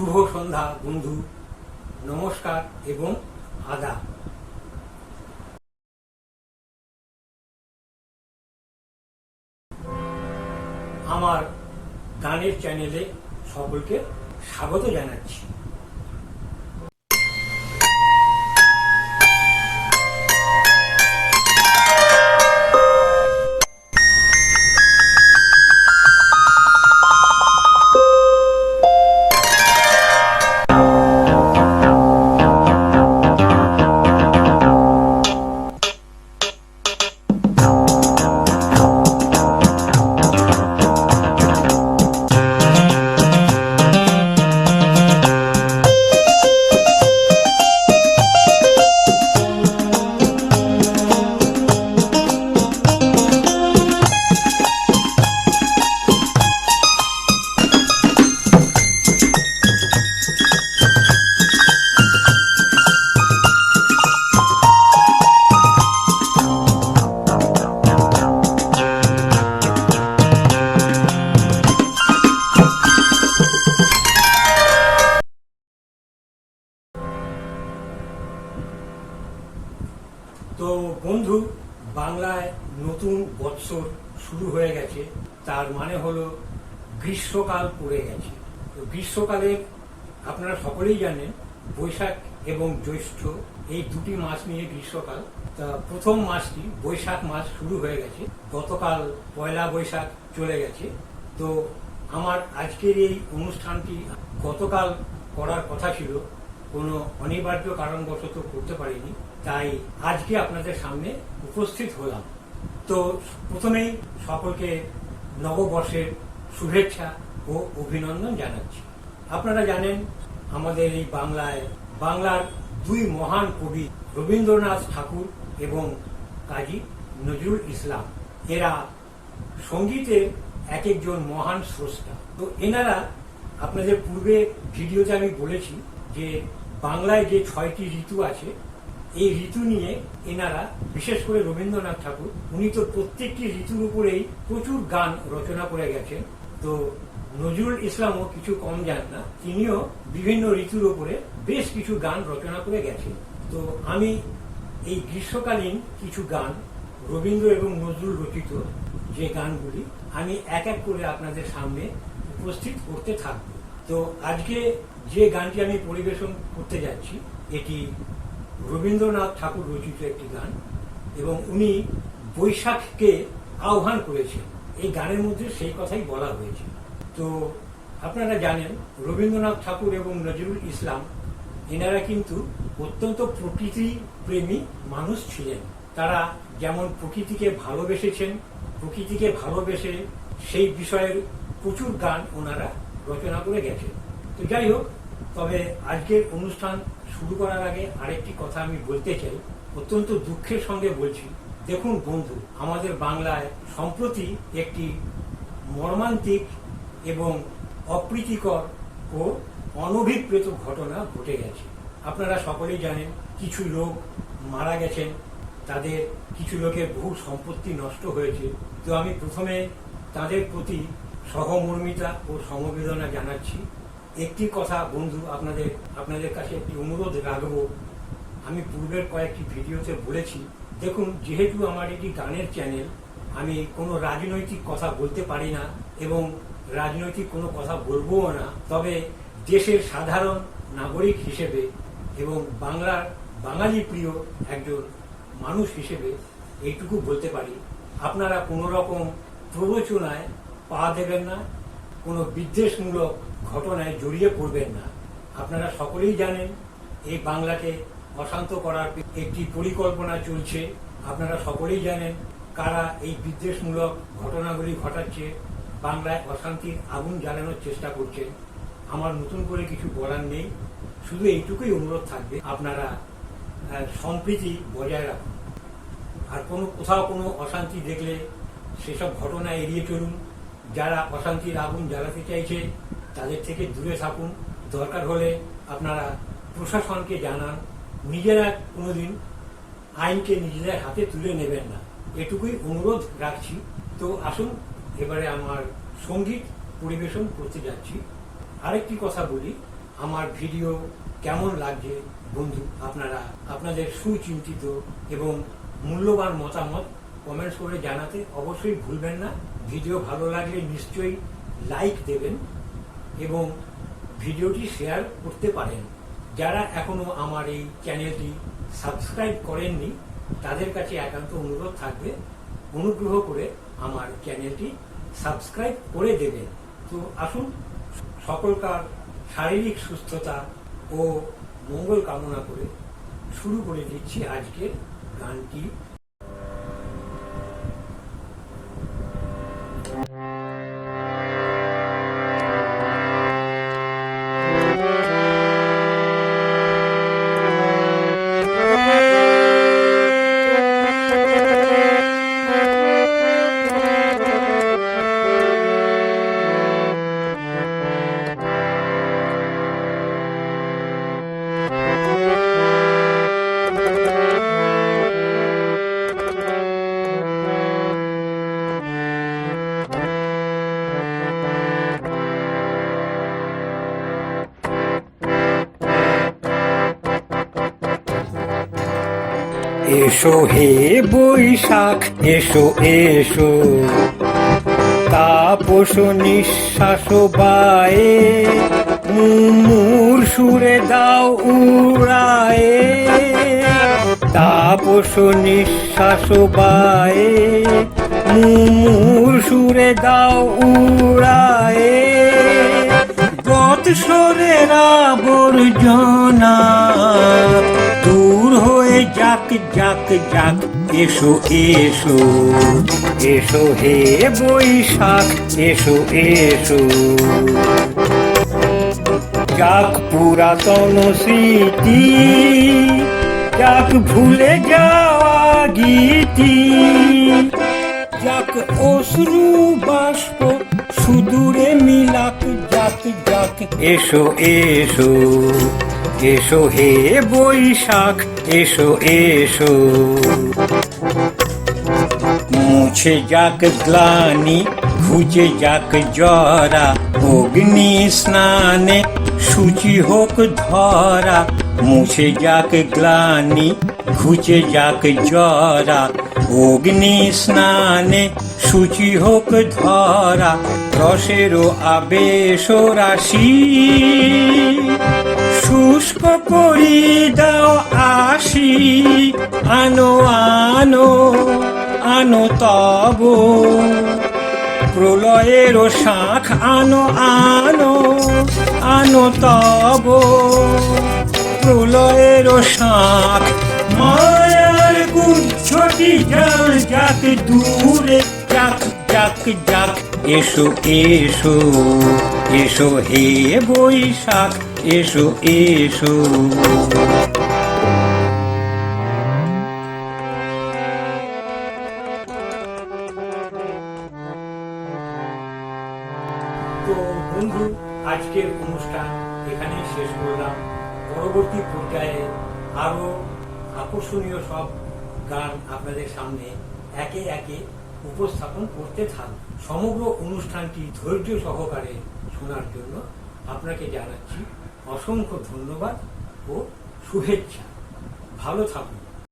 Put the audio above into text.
শুভ সন্ধ্যা বন্ধু। নমস্কার এবং আদা আমার গানের চ্যানেলে সকলকে স্বাগত জানাচ্ছি। গ্রীষ্মকাল পড়ে গেছে। তো গ্রীষ্মকালে আপনারা সকলেই জানেন, বৈশাখ এবং জ্যৈষ্ঠ এই দুটি মাস নিয়ে গ্রীষ্মকাল। তা প্রথম মাসটি বৈশাখ মাস শুরু হয়ে গেছে। গতকাল পয়লা বৈশাখ চলে গেছে। তো আমার আজকের এই অনুষ্ঠানটি গতকাল করার কথা ছিল। কোনো অনিবার্য কারণবশত করতে পারিনি। তাই আজকে আপনাদের সামনে উপস্থিত হলাম। তো প্রথমেই সকলকে নববর্ষের শুভেচ্ছা ও অভিনন্দন জানাচ্ছি। আপনারা জানেন, আমাদের এই বাংলায়, বাংলার দুই মহান কবি রবীন্দ্রনাথ ঠাকুর এবং কাজী নজরুল ইসলাম। এরা সঙ্গীতের এক একজন মহান স্রষ্টা। তো এনারা আপনাদের পূর্বে ভিডিওতে আমি বলেছি যে বাংলায় যে ছয়টি ঋতু আছে, এই ঋতু নিয়ে এনারা, বিশেষ করে রবীন্দ্রনাথ ঠাকুর, উনি তো প্রত্যেকটি ঋতুর উপরেই প্রচুর গান রচনা করে গেছেন। তো নজরুল ইসলামও কিছু কম যান না। তিনিও বিভিন্ন ঋতুর উপরে বেশ কিছু গান রচনা করে গেছেন। তো আমি এই গ্রীষ্মকালীন কিছু গান, রবীন্দ্র এবং নজরুল রচিত যে গানগুলি, আমি এক এক করে আপনাদের সামনে উপস্থিত করতে থাকব। তো আজকে যে গানটি আমি পরিবেশন করতে যাচ্ছি, এটি রবীন্দ্রনাথ ঠাকুর রচিত একটি গান এবং উনি বৈশাখকে আহ্বান করেছেন। এই গানের মধ্যে সেই কথাই বলা হয়েছে। তো আপনারা জানেন, রবীন্দ্রনাথ ঠাকুর এবং নজরুল ইসলাম, এনারা কিন্তু অত্যন্ত প্রকৃতি প্রেমী মানুষ ছিলেন। তারা যেমন প্রকৃতিকে ভালোবেসেছেন, প্রকৃতিকে ভালোবেসে সেই বিষয়ের প্রচুর গান ওনারা রচনা করে গেছেন। তো যাই হোক, তবে আজকের অনুষ্ঠান শুরু করার আগে আরেকটি কথা আমি বলতে চাই। অত্যন্ত দুঃখের সঙ্গে বলছি দেখুন বন্ধু, আমাদের বাংলায় সম্প্রতি একটি মর্মান্তিক এবং অপ্রীতিকর ও অনভিপ্রেত ঘটনা ঘটে গেছে। আপনারা সকলেই জানেন, কিছু লোক মারা গেছেন, তাদের কিছু লোকের বহু সম্পত্তি নষ্ট হয়েছে। তো আমি প্রথমে তাদের প্রতি সহমর্মিতা ও সমবেদনা জানাচ্ছি। একটি কথা বন্ধু, আপনাদের আপনাদের কাছে একটি অনুরোধ রাখব। আমি পূর্বের কয়েকটি ভিডিওতে বলেছি, দেখুন, যেহেতু আমার এটি গানের চ্যানেল আমি কোনো রাজনৈতিক কথা বলতে পারি না এবং রাজনৈতিক কোনো কথা বলবও না, তবে দেশের সাধারণ নাগরিক হিসেবে এবং বাংলার বাঙালি প্রিয় একজন মানুষ হিসেবে এইটুকু বলতে পারি। আপনারা কোনো রকম প্ররোচনায় পা দেবেন না, কোনো বিদ্বেষমূলক ঘটনায় জড়িয়ে পড়বেন না। আপনারা সকলেই জানেন, এই বাংলাকে অশান্ত করার একটি পরিকল্পনা চলছে। আপনারা সকলেই জানেন কারা এই বিদ্বেষমূলক ঘটনাগুলি ঘটাচ্ছে, বাংলায় অশান্তির আগুন জ্বালানোর চেষ্টা করছে আমার নতুন করে কিছু বলার নেই, শুধু এইটুকুই অনুরোধ থাকবে, আপনারা সম্প্রীতি বজায় রাখুন। আর কোনো কোথাও কোনো অশান্তি দেখলে সেসব ঘটনা এড়িয়ে চলুন। যারা অশান্তির আগুন জ্বালাতে চাইছে, তাদের থেকে দূরে থাকুন। দরকার হলে আপনারা প্রশাসনকে জানান নিজেরা কোনোদিন আইনকে নিজেদের হাতে তুলে নেবেন না। এটুকুই অনুরোধ রাখছি। তো আসুন, এবারে আমার সংগীত পরিবেশন করতে যাচ্ছি। আরেকটি কথা বলি, আমার ভিডিও কেমন লাগছে বন্ধু, আপনারা আপনাদের সুচিন্তিত এবং মূল্যবান মতামত কমেন্টস করে জানাতে অবশ্যই ভুলবেন না। ভিডিও ভালো লাগলে নিশ্চয়ই লাইক দেবেন এবং ভিডিওটি শেয়ার করতে পারেন। যারা এখনও আমার এই চ্যানেলটি সাবস্ক্রাইব করেননি, তাদের কাছে একান্ত অনুরোধ থাকবে, অনুগ্রহ করে আমার চ্যানেলটি সাবস্ক্রাইব করে দেবেন। তো আসুন, সকলকার শারীরিক সুস্থতা ও মঙ্গল কামনা করে শুরু করে দিচ্ছি আজকের গানটি। এসো হে বৈশাখ, এসো এসো। তাপস নিঃশ্বাস বায়ে, মুমুর সুরে দাও উড়ায়ে। তাপস নিঃশ্বাস বায়ে, মুমুর সুরে দাও উড়ায়ে। বৎসরের আবর্জনা যাক যাক এসো এসো এসো হে বৈশাখ, এসো এসো। যাক পুরাতন স্মৃতি, যাক ভুলে যাওয়া গীতি যাক অশ্রু বাষ্প, সুদূরে মিলাক, যাক যাক। এসো এসো এসো হে বৈশাখ, এসো এসো। মুছে যাক গ্লানি ঘুচে যাক জরা, অগ্নি স্নানে সূচি হোক ধরা। মুছে যাক গ্লানি ঘুচে যাক জরা অগ্নি স্নানে সূচি হোক ধরা, রসেরও আবেশ রাশি। শুষ্ক করি দাও আসি আনো আনো আনো তব। প্রলয়ের শাখ আনো আনো আনো তব। প্রলয়ের শাখ যাক দূরে যাক যাক যাক এসো এসো এসো হে বৈশাখ এসো এসো পরবর্তী পর্যায়ে আরও আকর্ষণীয় সব গান আপনাদের সামনে একে একে উপস্থাপন করতে থাকব সমগ্র অনুষ্ঠানটি ধৈর্য সহকারে শোনার জন্য আপনাকে জানাচ্ছি অসংখ্য ধন্যবাদ ও শুভেচ্ছা। ভালো থাকুন।